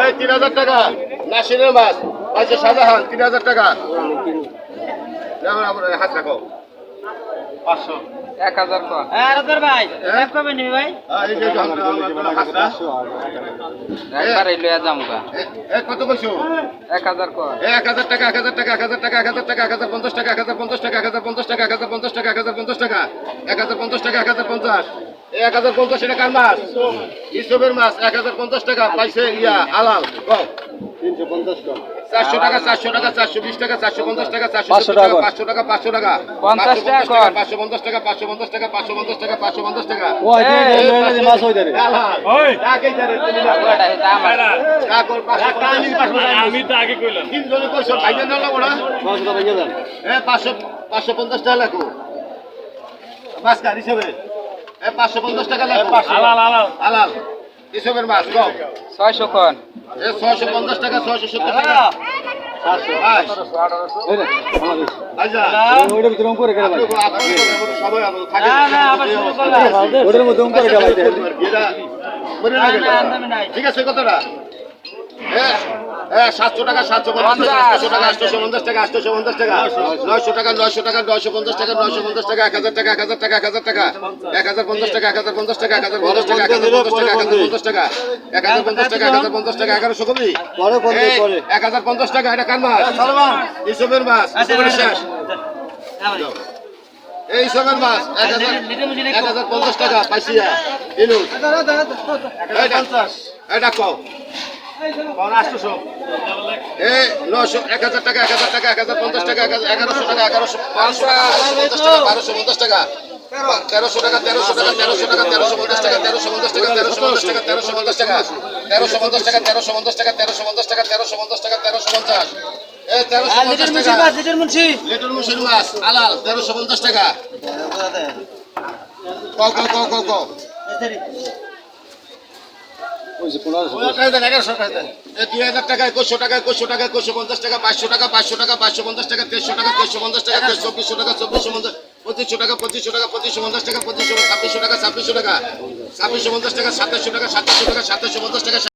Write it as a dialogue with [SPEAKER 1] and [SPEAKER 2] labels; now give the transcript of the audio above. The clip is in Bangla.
[SPEAKER 1] এই তিন হাজার টাকা নাসিরের মাছ পাইছে শাহজাহান তিন হাজার টাকা হাত রাখো পাঁচশো
[SPEAKER 2] এক হাজার
[SPEAKER 3] হ্যাঁ ভাই
[SPEAKER 1] হ্যাঁ?
[SPEAKER 3] কবে নিবি ভাই
[SPEAKER 1] আর এই যে হাতটা
[SPEAKER 2] একবার এই লইয়া যামগা
[SPEAKER 1] কত কইছো
[SPEAKER 2] এক হাজার কর
[SPEAKER 1] এক হাজার টাকা এক হাজার টাকা এক হাজার টাকা এক হাজার টাকা এক হাজার পঞ্চাশ টাকা এক হাজার পঞ্চাশ টাকা এক হাজার পঞ্চাশ টাকা এক হাজার পঞ্চাশ টাকা এক হাজার পঞ্চাশ টাকা এক হাজার পঞ্চাশ টাকা এক হাজার পঞ্চাশ এক হাজার পঞ্চাশ এটা কার মাছ। ইসবের মাছ এক হাজার পঞ্চাশ টাকা পাইছে ইয়া আলাল তিনশো পঞ্চাশ চারশো টাকা চারশো টাকা চারশো বিশ টাকা চারশো পঞ্চাশ টাকা চারশো টাকা পাঁচশো টাকা পাঁচশো টাকা।
[SPEAKER 2] পঞ্চাশ টাকা।
[SPEAKER 1] পাঁচশো পঞ্চাশ টাকা পাঁচশো পঞ্চাশ টাকা পাঁচশো পঞ্চাশ টাকা পাঁচশো পঞ্চাশ টাকা।
[SPEAKER 4] আমি তো আগে কইলাম।
[SPEAKER 1] তিনজনে কইছো ভাইজান না? পাঁচশো পাঁচশো পঞ্চাশ টাকা লাগো মাছ কার হিসেবে। পাঁচশো পঞ্চাশ টাকা লাগবে।
[SPEAKER 4] আলাল আলাল
[SPEAKER 1] আলাল কৃষকের মাছ কম।
[SPEAKER 2] ছয়শো
[SPEAKER 1] কন। ছয়শো পঞ্চাশ টাকা ছয়শো সত্তর টাকা। ঠিক আছে। কতটা হ্যাঁ হ্যাঁ সাতশো টাকা সাতশো পঞ্চাশ টাকা আটশো টাকা আটশো পঞ্চাশ টাকা আটশো পঞ্চাশ টাকা নয়শো টাকা নয়শো টাকা নয়শো পঞ্চাশ টাকা নয়শো পঞ্চাশ টাকা এক হাজার টাকা এক হাজার টাকা এক হাজার টাকা এক হাজার পঞ্চাশ টাকা এক হাজার পঞ্চাশ টাকা এক হাজার পঞ্চাশ টাকা এক হাজার পঞ্চাশ টাকা এক হাজার পঞ্চাশ টাকা এক হাজার পঞ্চাশ টাকা এগারোশো কবি এক হাজার পঞ্চাশ টাকা এটা কার মাছ ইসবের মাছ শেষ এই সবের মাছ এক হাজার এক হাজার পঞ্চাশ টাকা পাইছিয়া ইনু এটা কও নশো এক হাজার টাকা এক হাজার টাকা এক হাজার পঞ্চাশ টাকা এগারোশো টাকা এগারোশো বারোশো টাকা পঞ্চাশ টাকা বারোশো পঞ্চাশ টাকা তেরোশো টাকা তেরোশো টাকা তেরোশো টাকা তেরোশো পঞ্চাশ টাকা তেরোশো পঞ্চাশ টাকা তেরোশো পঞ্চাশ টাকা তেরোশো পঞ্চাশ টাকা তেরোশো পঞ্চাশ টাকা তেরোশো পঞ্চাশ টাকা তেরোশো পঞ্চাশ টাকা তেরোশো পঞ্চাশ টাকা তেরোশো পঞ্চাশ তেরোশো পঞ্চাশ টাকা আলাল টাকা দুই হাজার টাকা, একুশশো টাকা একুশশো টাকা, একুশশো পঞ্চাশ টাকা, পাঁচশো টাকা পাঁচশো টাকা, পাঁচশো পঞ্চাশ টাকা, তেইশশো টাকা, তেইশশো পঞ্চাশ টাকা চব্বিশশো টাকা, চব্বিশশো পঞ্চাশ, পঁচিশশো টাকা পঁচিশশো টাকা, পঁচিশশো পঞ্চাশ টাকা, পঁচিশশো ছাব্বিশশো টাকা ছাব্বিশশো টাকা, ছাব্বিশশো পঞ্চাশ টাকা, সাতাশশো টাকা সাতাশশো টাকা, সাতাশশো পঞ্চাশ টাকা